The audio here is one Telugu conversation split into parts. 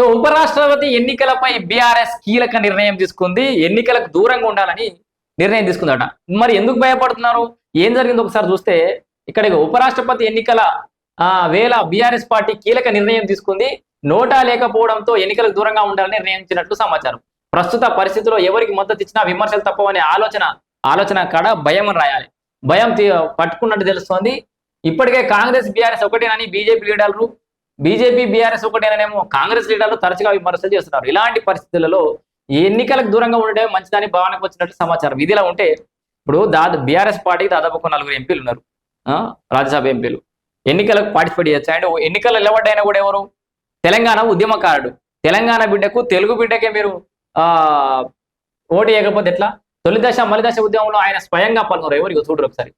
సో ఉపరాష్ట్రపతి ఎన్నికలపై బీఆర్ఎస్ కీలక నిర్ణయం తీసుకుంది. ఎన్నికలకు దూరంగా ఉండాలని నిర్ణయం తీసుకుందట. మరి ఎందుకు భయపడుతున్నారు? ఏం జరిగింది ఒకసారి చూస్తే ఇక్కడ ఉపరాష్ట్రపతి ఎన్నికల వేళ బీఆర్ఎస్ పార్టీ కీలక నిర్ణయం తీసుకుంది. నోటా లేకపోవడంతో ఎన్నికలకు దూరంగా ఉండాలని నిర్ణయించినట్లు సమాచారం. ప్రస్తుత పరిస్థితిలో ఎవరికి మద్దతు ఇచ్చినా విమర్శలు తప్పవనే ఆలోచన ఆలోచన కాడ భయం రాయాలి. భయం తీ- పట్టుకున్నట్టు తెలుస్తోంది. ఇప్పటికే కాంగ్రెస్ బీఆర్ఎస్ ఒకటేనని బీజేపీ లీడర్లు బీజేపీ బీఆర్ఎస్ ఒకటేనేమో కాంగ్రెస్ లీడర్లు తరచుగా విమర్శలు చేస్తున్నారు. ఇలాంటి పరిస్థితులలో ఈ ఎన్నికలకు దూరంగా ఉండడం మంచిదని భావనకు వచ్చినట్టు సమాచారం. ఇదిలా ఉంటే ఇప్పుడు దాదాపు బీఆర్ఎస్ పార్టీకి దాదాపు ఒక నలుగురు ఎంపీలు ఉన్నారు. ఆ, రాజ్యసభ ఎంపీలు. ఎన్నికలకు పార్టిసిపేట్ చేయొచ్చు? అండ్ ఎన్నికల్లో నిలబడ్డైనా కూడా ఎవరు? తెలంగాణ ఉద్యమకారుడు. తెలంగాణ బిడ్డకు తెలుగు బిడ్డకే మీరు ఆ ఓటు వేయకపోతే ఎట్లా? తొలి దశ మలి ఉద్యమంలో ఆయన స్వయంగా పాల్గొన్నారు. ఎవరు? చూడరు ఒకసారి.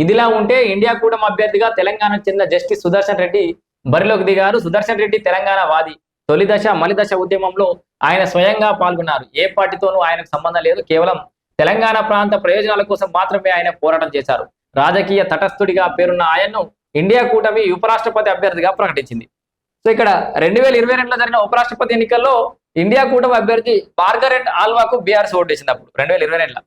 ఇదిలా ఉంటే ఇండియా కూడా అభ్యర్థిగా తెలంగాణకు చెందిన జస్టిస్ సుదర్శన్ రెడ్డి బరిలోకి దిగారు. సుదర్శన్ రెడ్డి తెలంగాణ వాది. తొలి దశ ఉద్యమంలో ఆయన స్వయంగా పాల్గొన్నారు. ఏ పార్టీతోనూ ఆయనకు సంబంధం లేదు. కేవలం తెలంగాణ ప్రాంత ప్రయోజనాల కోసం మాత్రమే ఆయన పోరాటం చేశారు. రాజకీయ తటస్థుడిగా పేరున్న ఆయన్ను ఇండియా కూటమి ఉపరాష్ట్రపతి అభ్యర్థిగా ప్రకటించింది. సో ఇక్కడ రెండు వేల ఇరవై రెండులో జరిగిన ఉపరాష్ట్రపతి ఎన్నికల్లో ఇండియా కూటమి అభ్యర్థి మార్గరెట్ ఆల్వాకు బీఆర్ఎస్ వేసింది అప్పుడు రెండు వేల ఇరవై రెండులో.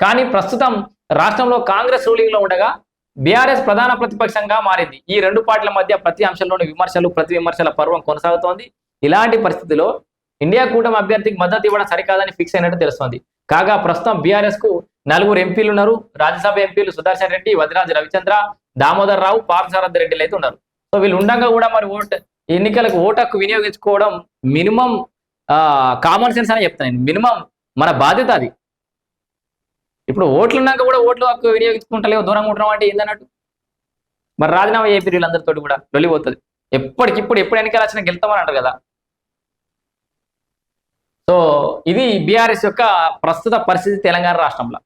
కానీ ప్రస్తుతం రాష్ట్రంలో కాంగ్రెస్ రూలింగ్లో ఉండగా బీఆర్ఎస్ ప్రధాన ప్రతిపక్షంగా మారింది. ఈ రెండు పార్టీల మధ్య ప్రతి అంశంలోని విమర్శలు ప్రతి విమర్శల పర్వం కొనసాగుతోంది. ఇలాంటి పరిస్థితిలో ఇండియా కూటమి అభ్యర్థికి మద్దతు ఇవ్వడం సరికాదని ఫిక్స్ అయినట్టు తెలుస్తోంది. కాగా ప్రస్తుతం బీఆర్ఎస్కు నలుగురు ఎంపీలు ఉన్నారు రాజ్యసభ ఎంపీలు సుదర్శన్ రెడ్డి వదిరాజు రవిచంద్ర దామోదర్ రావు పార్థసారథి రెడ్డిలు అయితే ఉన్నారు. సో వీళ్ళు ఉండగా కూడా మరి ఓట్ ఎన్నికలకు ఓటకు వినియోగించుకోవడం మినిమం కామన్ సెన్స్ అని చెప్తాను మినిమం మన బాధ్యత అది. ఇప్పుడు ఓట్లు ఉన్నాక కూడా ఓట్లు హక్కు వినియోగించుకుంటలేవు దూరంగా ఉండడం అంటే ఏందన్నట్టు? మరి రాజీనామా చేపి వీళ్ళందరితో కూడా వెళ్ళిపోతుంది ఎప్పటికిప్పుడు ఎప్పుడు ఎన్నికలు వచ్చినా గెలుతామని అంటారు కదా. సో ఇది బీఆర్ఎస్ యొక్క ప్రస్తుత పరిస్థితి తెలంగాణ రాష్ట్రంలో.